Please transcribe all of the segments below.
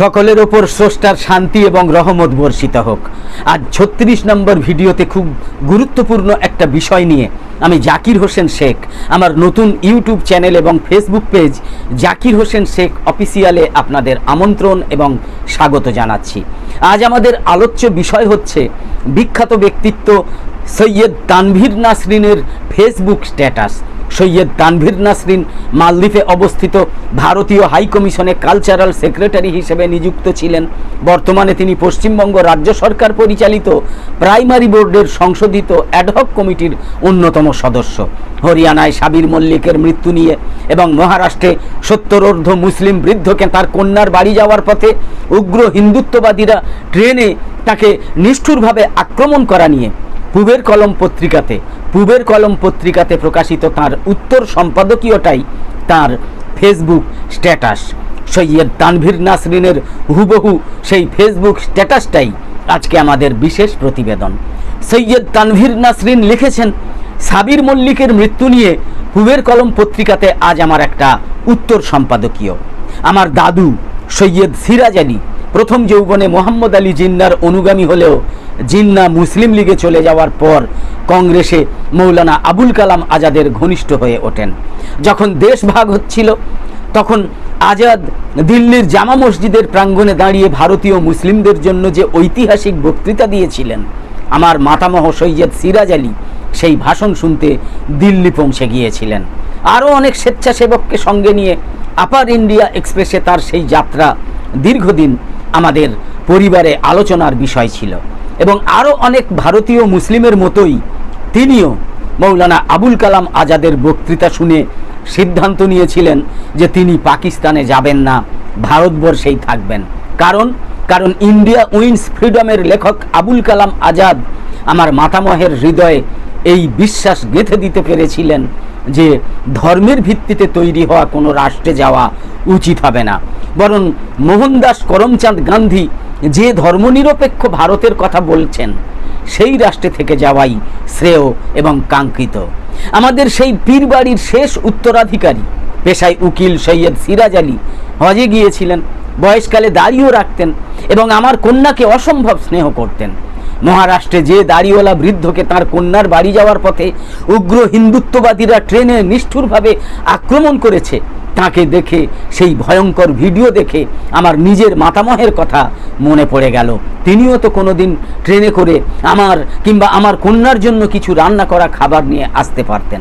সকলের ওপর স্রষ্টার শান্তি এবং রহমত বর্ষিত হোক। আজ ছত্রিশ নম্বর ভিডিওতে খুব গুরুত্বপূর্ণ একটা বিষয় নিয়ে আমি জাকির হোসেন শেখ, আমার নতুন ইউটিউব চ্যানেল এবং ফেসবুক পেজ জাকির হোসেন শেখ অফিসিয়ালে আপনাদের আমন্ত্রণ এবং স্বাগত জানাচ্ছি। আজ আমাদের আলোচ্য বিষয় হচ্ছে বিখ্যাত ব্যক্তিত্ব সৈয়দ তানভীর নাসরিনের ফেসবুক স্ট্যাটাস। সৈয়দ তানভীর নাসরিন মালদ্বীপে অবস্থিত ভারতীয় হাই কমিশনে কালচারাল সেক্রেটারি হিসেবে নিযুক্ত ছিলেন। বর্তমানে তিনি পশ্চিমবঙ্গ রাজ্য সরকার পরিচালিত প্রাইমারি বোর্ডের সংশোধিত অ্যাডহক কমিটির অন্যতম সদস্য। হরিয়ানায় সাবির মল্লিকের মৃত্যু নিয়ে এবং মহারাষ্ট্রে সত্তরর্ধ মুসলিম বৃদ্ধকে তার কন্যার বাড়ি যাওয়ার পথে উগ্র হিন্দুত্ববাদীরা ট্রেনে তাকে নিষ্ঠুরভাবে আক্রমণ করা নিয়ে। পুবের কলম পত্রিকাতে পূবের কলম পত্রিকাতে প্রকাশিত তার উত্তর সম্পাদকীয়টাই তার ফেসবুক স্ট্যাটাস। সৈয়দ তানভীর নাসরিনের হুবহু সেই ফেসবুক স্ট্যাটাসটাই আজকে আমাদের বিশেষ প্রতিবেদন। সৈয়দ তানভীর নাসরিন লিখেছেন, সাবির মল্লিকের মৃত্যু নিয়ে পূবের কলম পত্রিকাতে আজ আমার একটা উত্তর সম্পাদকীয়। আমার দাদু সৈয়দ সিরাজ আলী প্রথম যৌবনে মোহাম্মদ আলী জিন্নার অনুগামী হলেও জিন্না মুসলিম লীগে চলে যাওয়ার পর কংগ্রেসে মৌলানা আবুল কালাম আজাদের ঘনিষ্ঠ হয়ে ওঠেন। যখন দেশ ভাগ হচ্ছিল, তখন আজাদ দিল্লির জামা মসজিদের প্রাঙ্গণে দাঁড়িয়ে ভারতীয় মুসলিমদের জন্য যে ঐতিহাসিক বক্তৃতা দিয়েছিলেন, আমার মাতামহ সৈয়দ সিরাজ আলী সেই ভাষণ শুনতে দিল্লি পৌঁছে গিয়েছিলেন। আরও অনেক স্বেচ্ছাসেবককে সঙ্গে নিয়ে আপার ইন্ডিয়া এক্সপ্রেসে তার সেই যাত্রা দীর্ঘদিন আমাদের পরিবারে আলোচনার বিষয় ছিল। এবং আরও অনেক ভারতীয় মুসলিমের মতোই তিনিও মৌলানা আবুল কালাম আজাদের বক্তৃতা শুনে সিদ্ধান্ত নিয়েছিলেন যে তিনি পাকিস্তানে যাবেন না, ভারতবর্ষেই থাকবেন। কারণ কারণ ইন্ডিয়া উইন্স ফ্রিডমের লেখক আবুল কালাম আজাদ আমার মাতামহের হৃদয়ে এই বিশ্বাস গেঁথে দিতে পেরেছিলেন যে ধর্মের ভিত্তিতে তৈরি হওয়া কোনো রাষ্ট্রে যাওয়া উচিত হবে না। বরং মোহনদাস করমচাঁদ গান্ধী যে ধর্মনিরপেক্ষ ভারতের কথা বলছেন, সেই রাষ্ট্রে থেকে যাওয়াই শ্রেয় এবং কাঙ্ক্ষিত। আমাদের সেই পীরবাড়ির শেষ উত্তরাধিকারী, পেশায় উকিল সৈয়দ সিরাজ আলী, হজে গিয়েছিলেন, বয়সকালে দাড়িও রাখতেন এবং আমার কন্যাকে অসম্ভব স্নেহ করতেন। মহারাষ্ট্রে যে দাড়িওয়ালা বৃদ্ধকে তার কন্যার বাড়ি যাওয়ার পথে উগ্র হিন্দুত্ববাদীরা ট্রেনে নিষ্ঠুরভাবে আক্রমণ করেছে তাকে দেখে, সেই ভয়ঙ্কর ভিডিও দেখে আমার নিজের মাতামহের কথা মনে পড়ে গেল। তিনিও তো কোনোদিন ট্রেনে করে আমার কিংবা আমার কন্যার জন্য কিছু রান্না করা খাবার নিয়ে আসতে পারতেন।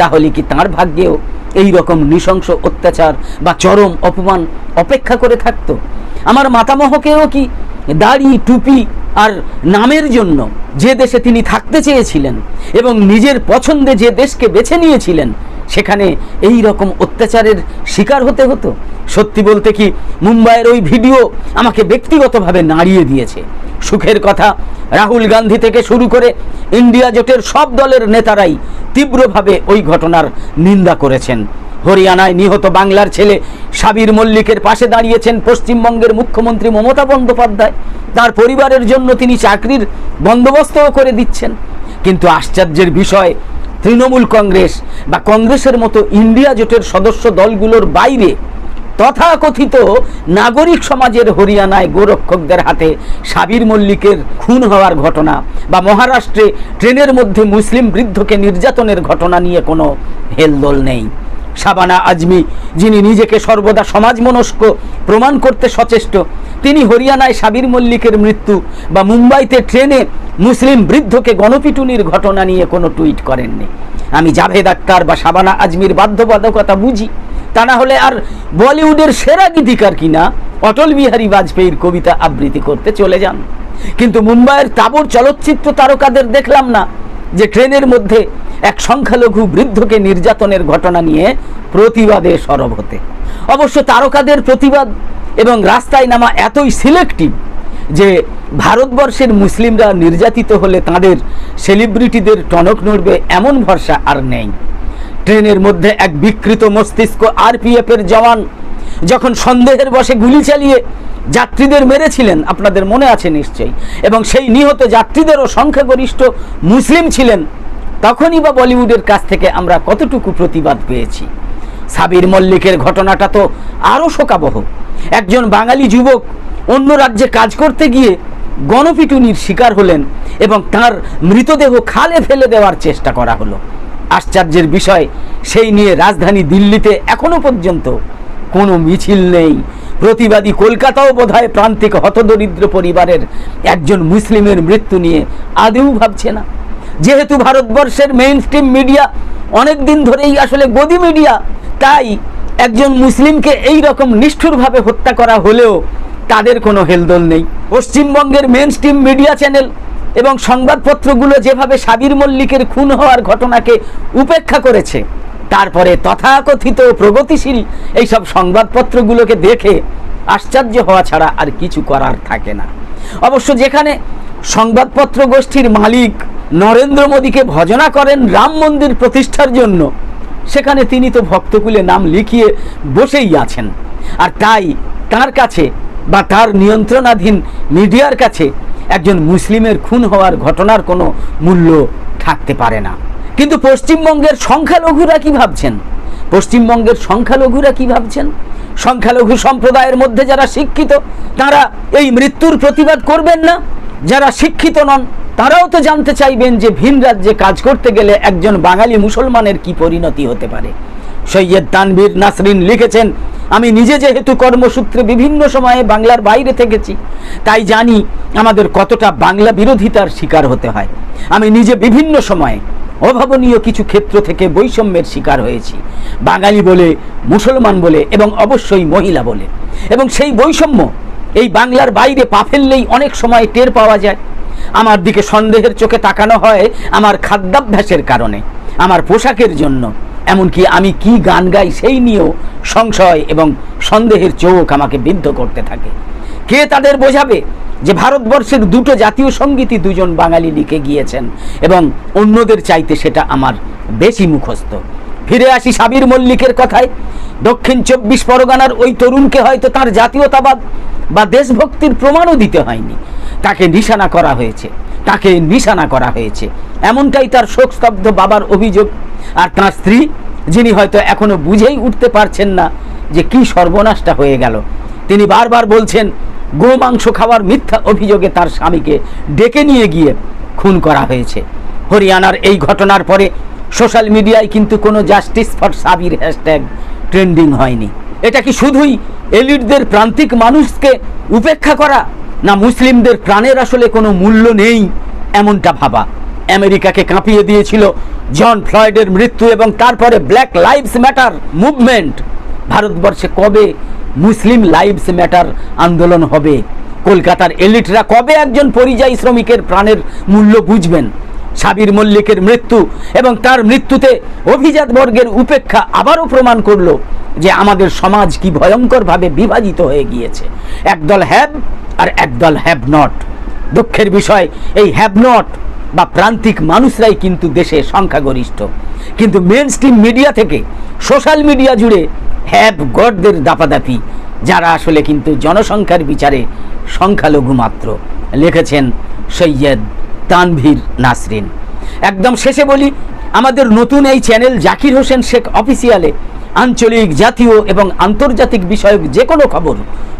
তাহলে কি তার ভাগ্যেও এই রকম নৃশংস অত্যাচার বা চরম অপমান অপেক্ষা করে থাকতো? আমার মাতামহকেও কি দাড়ি, টুপি আর নামের জন্য যে দেশে তিনি থাকতে চেয়েছিলেন এবং নিজের পছন্দে যে দেশকে বেছে নিয়েছিলেন সেখানে এই রকম অত্যাচারের শিকার হতে হতো। সত্যি বলতে কি, মুম্বাইয়ের ওই ভিডিও আমাকে ব্যক্তিগতভাবে নাড়িয়ে দিয়েছে। সুখের কথা, রাহুল গান্ধী থেকে শুরু করে ইন্ডিয়া জোটের সব দলের নেতারাই তীব্রভাবে ওই ঘটনার নিন্দা করেছেন। হরিয়ানায় নিহত বাংলার ছেলে সাবির মল্লিকের পাশে দাঁড়িয়েছেন পশ্চিমবঙ্গের মুখ্যমন্ত্রী মমতা বন্দ্যোপাধ্যায়। তার পরিবারের জন্য তিনি চাকরির বন্দোবস্তও করে দিচ্ছেন। কিন্তু আশ্চর্যের বিষয় তৃণমূল কংগ্রেস বা কংগ্রেসের মতো ইন্ডিয়া জোটের সদস্য দলগুলোর বাইরে তথাকথিত নাগরিক সমাজের হরিয়ানায় গোরক্ষকদের হাতে সাবির মল্লিকের খুন হওয়ার ঘটনা বা মহারাষ্ট্রে ট্রেনের মধ্যে মুসলিম বৃদ্ধকে নির্যাতনের ঘটনা নিয়ে কোনো হেলদোল নেই। শাবানা আজমি, যিনি নিজেকে সর্বদা সমাজমনস্ক, প্রমাণ করতে সচেষ্ট, তিনি হরিয়ানায় সাবির মল্লিকের মৃত্যু বা মুম্বাইতে ট্রেনে মুসলিম বৃদ্ধকে গণপিটুনির ঘটনা নিয়ে কোনো টুইট করেননি। আমি জাভেদ আক্তার বা শাবানা আজমির বাধ্যবাধকতা বুঝি। তা না হলে আর বলিউডের সেরা গীতিকার কিনা অটল বিহারী বাজপেয়ীর কবিতা আবৃত্তি করতে চলে যান। কিন্তু মুম্বাইয়ের তাবর চলচ্চিত্র তারকাদের দেখলাম না যে ট্রেনের মধ্যে এক সংখ্যালঘু বৃদ্ধকে নির্যাতনের ঘটনা নিয়ে প্রতিবাদে সরব হতে। অবশ্য তারকাদের প্রতিবাদ এবং রাস্তায় নামা এতই সিলেক্টিভ যে ভারতবর্ষের মুসলিমরা নির্যাতিত হলে তাদের সেলিব্রিটিদের টনক নড়বে এমন ভরসা আর নেই। ট্রেনের মধ্যে এক বিকৃত মস্তিষ্ক আরপিএফ এর জওয়ান যখন সন্দেহের বসে গুলি চালিয়ে যাত্রীদের মেরেছিলেন, আপনাদের মনে আছে নিশ্চয়ই, এবং সেই নিহত যাত্রীদেরও সংখ্যাগরিষ্ঠ মুসলিম ছিলেন, তখনই বা বলিউডের কাছ থেকে আমরা কতটুকু প্রতিবাদ পেয়েছি। সাবির মল্লিকের ঘটনাটা তো আরও শোকাবহ। একজন বাঙালি যুবক অন্য রাজ্যে কাজ করতে গিয়ে গণপিটুনির শিকার হলেন এবং তার মৃতদেহ খালে ফেলে দেওয়ার চেষ্টা করা হলো। আশ্চর্যের বিষয়, সেই নিয়ে রাজধানী দিল্লিতে এখনও পর্যন্ত কোনো মিছিল নেই। প্রতিবাদী কলকাতাও বোধহয় প্রান্তিক হতদরিদ্র পরিবারের একজন মুসলিমের মৃত্যু নিয়ে আদেও ভাবছে না। যেহেতু ভারতবর্ষের মেইন স্ট্রিম মিডিয়া অনেক দিন ধরেই আসলে গদি মিডিয়া তাই একজন মুসলিমকে এই রকম নিষ্ঠুরভাবে হত্যা করা হলেও তাদের কোনো হেলদোল নেই। পশ্চিমবঙ্গের মেন স্ট্রিম মিডিয়া চ্যানেল এবং সংবাদপত্রগুলো যেভাবে সাবির মল্লিকের খুন হওয়ার ঘটনাকে উপেক্ষা করেছে, তারপরে তথাকথিত প্রগতিশীল এইসব সংবাদপত্রগুলোকে দেখে আশ্চর্য হওয়া ছাড়া আর কিছু করার থাকে না। অবশ্য যেখানে সংবাদপত্র গোষ্ঠীর মালিক নরেন্দ্র মোদীকে ভজনা করেন রাম মন্দির প্রতিষ্ঠার জন্য, সেখানে তিনি তো ভক্তকুলে নাম লিখিয়ে বসেই আছেন। আর তাই তার কাছে বা তার নিয়ন্ত্রণাধীন মিডিয়ার কাছে একজন মুসলিমের খুন হওয়ার ঘটনার কোনো মূল্য থাকতে পারে না। কিন্তু পশ্চিমবঙ্গের সংখ্যালঘুরা কি ভাবছেন? পশ্চিমবঙ্গের সংখ্যালঘুরা কি ভাবছেন? সংখ্যালঘু সম্প্রদায়ের মধ্যে যারা শিক্ষিত, তারা এই মৃত্যুর প্রতিবাদ করবেন না? যারা শিক্ষিত নন, তারাও তো জানতে চাইবেন যে ভিন রাজ্যে কাজ করতে গেলে একজন বাঙালি মুসলমানের কি পরিণতি হতে পারে। সৈয়দ তানভীর নাসরিন লিখেছেন আমি নিজে যেহেতু কর্মসূত্রে বিভিন্ন সময়ে বাংলার বাইরে থেকেছি, তাই জানি আমাদের কতটা বাংলা বিরোধিতার শিকার হতে হয়। আমি নিজে বিভিন্ন সময়ে অভাবনীয় কিছু ক্ষেত্র থেকে বৈষম্যের শিকার হয়েছি। বাঙালি বলে, মুসলমান বলে এবং অবশ্যই মহিলা বলে। এবং সেই বৈষম্য এই বাংলার বাইরে পা ফেললেই অনেক সময় টের পাওয়া যায়। আমার দিকে সন্দেহের চোখে তাকানো হয় আমার খাদ্যাভ্যাসের কারণে, আমার পোশাকের জন্য। এমনকি আমি কি গান গাই সেই নিয়েও সংশয় এবং সন্দেহের চোখ আমাকে বিদ্ধ করতে থাকে। কে তাদের বোঝাবে যে ভারতবর্ষের দুটো জাতীয় সঙ্গীতই দুজন বাঙালি লিখে গিয়েছেন এবং অন্যদের চাইতে সেটা আমার বেশি মুখস্থ? ফিরে আসি সাবির মল্লিকের কথায়। দক্ষিণ চব্বিশ পরগনার ওই তরুণকে হয়তো তার জাতীয়তাবাদ বা দেশভক্তির প্রমাণও দিতে হয়নি। তাকে নিশানা করা হয়েছে। তাকে নিশানা করা হয়েছে। এমনটাই তার শোকস্তব্ধ বাবার অভিযোগ। আর তার স্ত্রী, যিনি হয়তো এখনও বুঝেই উঠতে পারছেন না যে কি সর্বনাশটা হয়ে গেল। তিনি বারবার বলছেন গো মাংস খাওয়ার মিথ্যা অভিযোগে তার স্বামীকে ডেকে নিয়ে গিয়ে খুন করা হয়েছে। হরিয়ানার এই ঘটনার পরে সোশ্যাল মিডিয়ায় কিন্তু কোনো justice for Sabir hashtag trending হয়নি। এটা কি শুধুই এলিটদের প্রান্তিক মানুষকে উপেক্ষা করা, না মুসলিমদের প্রাণের আসলে কোনো মূল্য নেই এমনটা ভাবা? আমেরিকাকে কাঁপিয়ে দিয়েছিল জন ফ্লয়েডের মৃত্যু এবং তারপরে ব্ল্যাক লাইভস ম্যাটার মুভমেন্ট ভারতবর্ষে কবে মুসলিম লাইভস ম্যাটার আন্দোলন হবে? কলকাতার এলিটরা কবে একজন পরিযায়ী শ্রমিকের প্রাণের মূল্য বুঝবেন? সাবির মল্লিকের মৃত্যু এবং তার মৃত্যুতে অভিজাত বর্গের উপেক্ষা আবারও প্রমাণ করল যে আমাদের সমাজ কি ভয়ঙ্করভাবে বিভাজিত হয়ে গিয়েছে। একদল হ্যাভ আর একদল হ্যাভ নট দুঃখের বিষয়, এই হ্যাভ নট বা প্রান্তিক মানুষরাই কিন্তু দেশে সংখ্যাগরিষ্ঠ। কিন্তু মেন স্ট্রিম মিডিয়া থেকে সোশ্যাল মিডিয়া জুড়ে হ্যাভ গডদের দাপাদাপি, যারা আসলে কিন্তু জনসংখ্যার বিচারে সংখ্যালঘু মাত্র, লিখেছেন সৈয়দ তানভীর নাসরিন। একদম শেষে বলি, আমাদের নতুন এই চ্যানেল জাকির হোসেন শেখ অফিসিয়ালে আঞ্চলিক জাতীয় এবং আন্তর্জাতিক বিষয়ক যে কোনো খবর,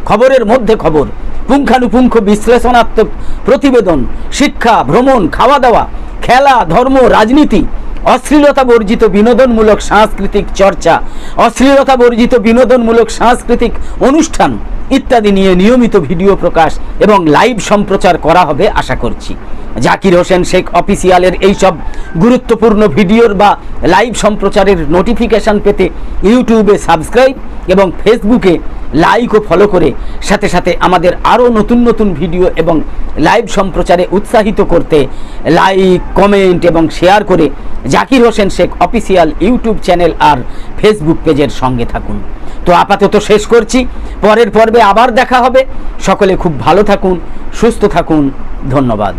খবরের মধ্যে খবর পুঙ্খানুপুঙ্খ বিশ্লেষণাত্মক প্রতিবেদন, শিক্ষা, ভ্রমণ খাওয়া দাওয়া খেলা, ধর্ম, রাজনীতি, অশ্লীলতা বর্জিত বিনোদনমূলক সাংস্কৃতিক চর্চা, অশ্লীলতা বর্জিত বিনোদনমূলক সাংস্কৃতিক অনুষ্ঠান ইত্যাদি নিয়ে নিয়মিত ভিডিও প্রকাশ এবং লাইভ সম্প্রচার করা হবে আশা করছি। জাকির হোসেন শেখ অফিসিয়ালের এইসব গুরুত্বপূর্ণ ভিডিওর বা লাইভ সম্প্রচারের নোটিফিকেশন পেতে ইউটিউবে সাবস্ক্রাইব এবং ফেসবুকে লাইক ও ফলো করে সাথে সাথে আমাদের আরও নতুন নতুন ভিডিও এবং লাইভ সম্প্রচারে উৎসাহিত করতে লাইক কমেন্ট এবং শেয়ার করে Zakir Hossain Sheikh official YouTube channel আর ফেসবুক পেজের সঙ্গে থাকুন। তো আপাতত শেষ করছি। পরের পর্বে আবার দেখা হবে। সকলে খুব ভালো থাকুন, সুস্থ থাকুন। ধন্যবাদ।